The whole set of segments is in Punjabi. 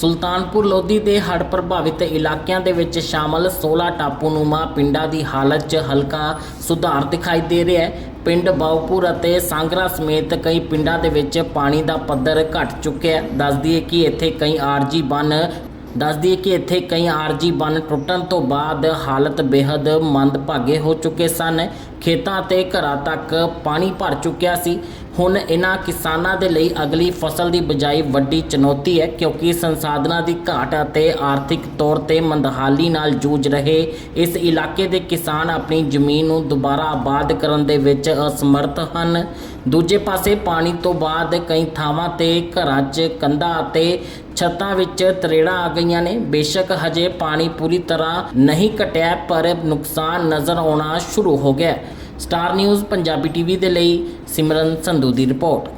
ਸੁਲਤਾਨਪੁਰ ਲੋਧੀ ਦੇ ਹੜ੍ਹ ਪ੍ਰਭਾਵਿਤ ਇਲਾਕਿਆਂ ਦੇ ਵਿੱਚ ਸ਼ਾਮਲ 16 ਟਾਪੂਨੁਮਾ ਪਿੰਡਾਂ ਦੀ ਹਾਲਤ 'ਚ ਹਲਕਾ ਸੁਧਾਰ ਦਿਖਾਈ ਦੇ ਰਿਹਾ ਹੈ। ਪਿੰਡ ਬਾਉਪੁਰ ਅਤੇ ਸਾਂਗਰਾ ਸਮੇਤ ਕਈ ਪਿੰਡਾਂ ਦੇ ਵਿੱਚ ਪਾਣੀ ਦਾ ਪੱਧਰ ਘਟ ਚੁੱਕਿਆ ਹੈ। ਦੱਸਦੀ ਕਿ ਇੱਥੇ ਕਈ ਆਰਜੀ ਬੰਨ ਦੱਸਦੀ ਹੈ ਕਿ ਇੱਥੇ ਕਈ ਆਰਜੀ ਬੰਨ ਟੁੱਟਣ ਤੋਂ ਬਾਅਦ ਹਾਲਤ ਬੇहद ਮੰਦਭਾਗੇ ਹੋ ਚੁੱਕੇ ਸਨ। ਖੇਤਾਂ ਤੇ ਘਰਾਂ ਤੱਕ ਪਾਣੀ ਭਰ ਚੁੱਕਿਆ ਸੀ। ਹੁਣ ਇਹਨਾਂ ਕਿਸਾਨਾਂ ਦੇ ਲਈ ਅਗਲੀ ਫਸਲ ਦੀ ਬਜਾਈ ਵੱਡੀ ਚੁਣੌਤੀ ਹੈ, ਕਿਉਂਕਿ ਸੰਸਾਧਨਾਂ ਦੀ ਘਾਟ ਅਤੇ ਆਰਥਿਕ ਤੌਰ ਤੇ ਮੰਦਹਾਲੀ ਨਾਲ ਜੂਝ ਰਹੇ ਇਸ ਇਲਾਕੇ ਦੇ ਕਿਸਾਨ ਆਪਣੀ ਜ਼ਮੀਨ ਨੂੰ ਦੁਬਾਰਾ ਆਬਾਦ ਕਰਨ ਦੇ ਵਿੱਚ ਅਸਮਰਥ ਹਨ। ਦੂਜੇ ਪਾਸੇ ਪਾਣੀ ਤੋਂ ਬਾਅਦ ਕਈ ਥਾਵਾਂ ਤੇ ਘਰਾਂ 'ਚ ਕੰਧਾਂ ਅਤੇ ਛੱਤਾਂ ਵਿੱਚ ਤਰੇੜਾਂ ਆ ਗਈਆਂ ਨੇ। ਬੇਸ਼ੱਕ ਹਜੇ ਪਾਣੀ ਪੂਰੀ ਤਰ੍ਹਾਂ ਨਹੀਂ ਘਟਿਆ, ਪਰ ਨੁਕਸਾਨ ਨਜ਼ਰ ਆਉਣਾ ਸ਼ੁਰੂ ਹੋ ਗਿਆ। ਸਟਾਰ ਨਿਊਜ਼ ਪੰਜਾਬੀ ਟੀਵੀ ਦੇ ਲਈ ਸਿਮਰਨ ਸੰਧੂ ਦੀ ਰਿਪੋਰਟ।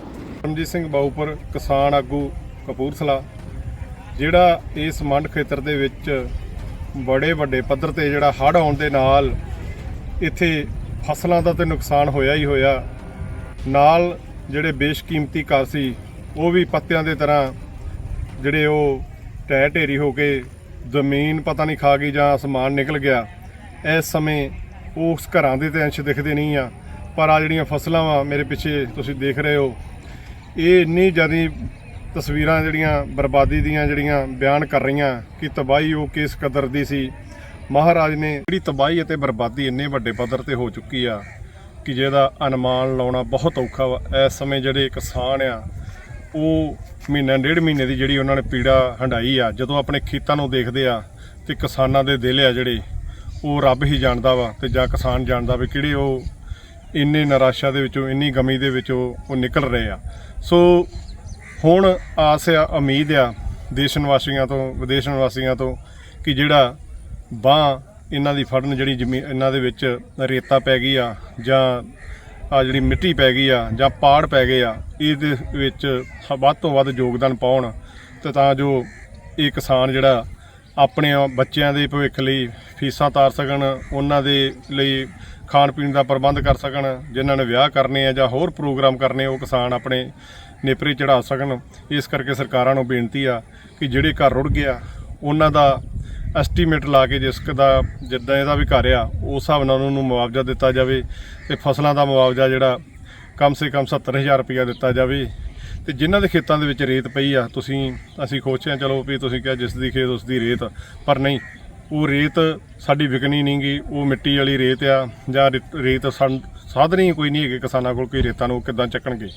ਰਮਜੀਤ ਸਿੰਘ ਬਾਉਪੁਰ, ਕਿਸਾਨ ਆਗੂ ਕਪੂਰਥਲਾ, ਜਿਹੜਾ ਇਸ ਮੰਡ ਖੇਤਰ ਦੇ ਵਿੱਚ ਬੜੇ ਵੱਡੇ ਪੱਧਰ ਤੇ ਜਿਹੜਾ ਹੜ੍ਹ ਆਉਣ ਦੇ ਨਾਲ ਇੱਥੇ ਫਸਲਾਂ ਦਾ ਤੇ ਨੁਕਸਾਨ ਹੋਇਆ ਹੀ ਹੋਇਆ। ਨਾਲ ਜਿਹੜੇ ਬੇਸ਼ਕੀਮਤੀ ਘਰ ਸੀ, ਉਹ ਵੀ ਪੱਤਿਆਂ ਦੇ ਤਰ੍ਹਾਂ ਜਿਹੜੇ ਉਹ ਢਹਿ ਢੇਰੀ ਹੋ ਕੇ ਜ਼ਮੀਨ ਪਤਾ ਨਹੀਂ ਖਾ ਗਈ ਜਾਂ ਅਸਮਾਨ ਨਿਕਲ ਗਿਆ। ਇਸ ਸਮੇਂ ਉਸ ਘਰਾਂ ਦੇ ਤੇ ਅੰਸ਼ ਦਿਖਦੇ ਨਹੀਂ ਆ, ਪਰ ਆ ਜਿਹੜੀਆਂ ਫਸਲਾਂ ਵਾ ਮੇਰੇ ਪਿੱਛੇ ਤੁਸੀਂ ਦੇਖ ਰਹੇ ਹੋ, ਇਹ ਇੰਨੀ ਜ਼ਿਆਦੀ ਤਸਵੀਰਾਂ ਜਿਹੜੀਆਂ ਬਰਬਾਦੀ ਦੀਆਂ ਜਿਹੜੀਆਂ ਬਿਆਨ ਕਰ ਰਹੀਆਂ ਕਿ ਤਬਾਹੀ ਉਹ ਕਿਸ ਕਦਰ ਦੀ ਸੀ। ਮਹਾਰਾਜ ਨੇ ਜਿਹੜੀ ਤਬਾਹੀ ਅਤੇ ਬਰਬਾਦੀ ਇੰਨੇ ਵੱਡੇ ਪੱਧਰ ਤੇ ਹੋ ਚੁੱਕੀ ਆ ਕਿ ਜਿਹਦਾ ਅਨੁਮਾਨ ਲਾਉਣਾ ਬਹੁਤ ਔਖਾ ਵਾ। ਇਸ ਸਮੇਂ ਜਿਹੜੇ ਕਿਸਾਨ ਆ, ਉਹ ਮਹੀਨਾ ਡੇਢ ਮਹੀਨੇ ਦੀ ਜਿਹੜੀ ਉਹਨਾਂ ਨੇ ਪੀੜਾ ਹੰਡਾਈ ਆ, ਜਦੋਂ ਆਪਣੇ ਖੇਤਾਂ ਨੂੰ ਦੇਖਦੇ ਆ ਤੇ ਕਿਸਾਨਾਂ ਦੇ ਦਿਲ ਆ ਜਿਹੜੇ ਉਹ ਰੱਬ ਹੀ ਜਾਣਦਾ ਵਾ ਤੇ ਜਾਂ ਕਿਸਾਨ ਜਾਣਦਾ ਵੀ ਕਿਹੜੇ ਉਹ ਇੰਨੇ ਨਿਰਾਸ਼ਾ ਦੇ ਵਿੱਚੋਂ, ਇੰਨੀ ਗਮੀ ਦੇ ਵਿੱਚੋਂ ਉਹ ਨਿਕਲ ਰਹੇ ਆ। ਸੋ ਹੁਣ ਆਸ ਆ, ਉਮੀਦ ਆ ਦੇਸ਼ ਨਿਵਾਸੀਆਂ ਤੋਂ, ਵਿਦੇਸ਼ ਨਿਵਾਸੀਆਂ ਤੋਂ ਕਿ ਜਿਹੜਾ ਬਾਹ ਇਹਨਾਂ ਦੀ ਫੜਨ ਜਿਹੜੀ ਜ਼ਮੀਨ ਇਹਨਾਂ ਦੇ ਵਿੱਚ ਰੇਤਾ ਪੈ ਗਈ ਆ ਜਾਂ ਆ ਜਿਹੜੀ ਮਿੱਟੀ ਪੈ ਗਈ ਆ ਜਾਂ ਪਾੜ ਪੈ ਗਏ ਆ, ਇਹਦੇ ਵਿੱਚ ਵੱਧ ਤੋਂ ਵੱਧ ਯੋਗਦਾਨ ਪਾਉਣ ਤੇ ਤਾਂ ਜੋ ਇਹ ਕਿਸਾਨ ਜਿਹੜਾ ਆਪਣੇ ਬੱਚਿਆਂ ਦੇ ਭਵਿੱਖ ਲਈ ਫੀਸਾਂ ਤਾਰ ਸਕਣ, ਉਹਨਾਂ ਦੇ ਲਈ ਖਾਣ ਪੀਣ ਦਾ ਪ੍ਰਬੰਧ ਕਰ ਸਕਣ, ਜਿਨ੍ਹਾਂ ਨੇ ਵਿਆਹ ਕਰਨੇ ਆ ਜਾਂ ਹੋਰ ਪ੍ਰੋਗਰਾਮ ਕਰਨੇ ਉਹ ਕਿਸਾਨ ਆਪਣੇ ਨੇਪਰੇ ਚੜਾ ਸਕਣ। ਇਸ ਕਰਕੇ ਸਰਕਾਰਾਂ ਨੂੰ ਬੇਨਤੀ ਆ ਕਿ ਜਿਹੜੇ ਘਰ ਰੁੜ ਗਿਆ, ਉਹਨਾਂ ਦਾ ਐਸਟੀਮੇਟ ਲਾ ਕੇ ਜਿਸ ਦਾ ਜਿੱਦਾਂ ਇਹਦਾ ਵੀ ਘਰ ਆ, ਉਸ ਹਿਸਾਬ ਨਾਲ ਉਹਨੂੰ ਮੁਆਵਜ਼ਾ ਦਿੱਤਾ ਜਾਵੇ ਤੇ ਫਸਲਾਂ ਦਾ ਮੁਆਵਜ਼ਾ ਜਿਹੜਾ ਕਮ ਸੇ ਕਮ 70000 ਰੁਪਇਆ ਦਿੱਤਾ ਜਾਵੇ। ਤੇ ਜਿਨ੍ਹਾਂ ਦੇ ਖੇਤਾਂ ਦੇ ਵਿੱਚ ਰੇਤ ਪਈ ਆ, ਤੁਸੀਂ, ਅਸੀਂ ਖੋਚਿਆ ਚਲੋ ਵੀ ਤੁਸੀਂ ਕਿਹਾ ਜਿਸ ਦੀ ਖੇਤ, ਉਸ ਦੀ ਰੇਤ, ਪਰ ਨਹੀਂ ਉਹ ਰੇਤ ਸਾਡੀ ਵਿਕਣੀ ਨਹੀਂਗੀ ਉਹ ਮਿੱਟੀ ਵਾਲੀ ਰੇਤ ਆ, ਜਾਂ ਰੇਤ- ਰੇਤ ਸਾਨ- ਸਾਧਨ ਹੀ ਕੋਈ ਨਹੀਂ ਹੈਗੇ ਕਿਸਾਨਾਂ ਕੋਲ, ਕੋਈ ਰੇਤਾਂ ਨੂੰ ਕਿੱਦਾਂ ਚੱਕਣਗੇ।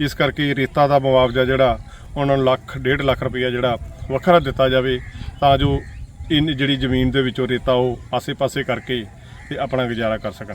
ਇਸ ਕਰਕੇ ਰੇਤਾ ਦਾ ਮੁਆਵਜ਼ਾ ਜਿਹੜਾ, ਉਹਨਾਂ ਨੂੰ ਲੱਖ ਡੇਢ ਲੱਖ ਰੁਪਇਆ ਜਿਹੜਾ ਵੱਖਰਾ ਦਿੱਤਾ ਜਾਵੇ, ਤਾਂ ਜੋ ਇਨ ਜਿਹੜੀ ਜ਼ਮੀਨ ਦੇ ਵਿੱਚੋਂ ਰੇਤਾ ਉਹ ਆਸੇ-ਪਾਸੇ ਕਰਕੇ ਤੇ ਆਪਣਾ ਗੁਜ਼ਾਰਾ ਕਰ ਸਕਣ।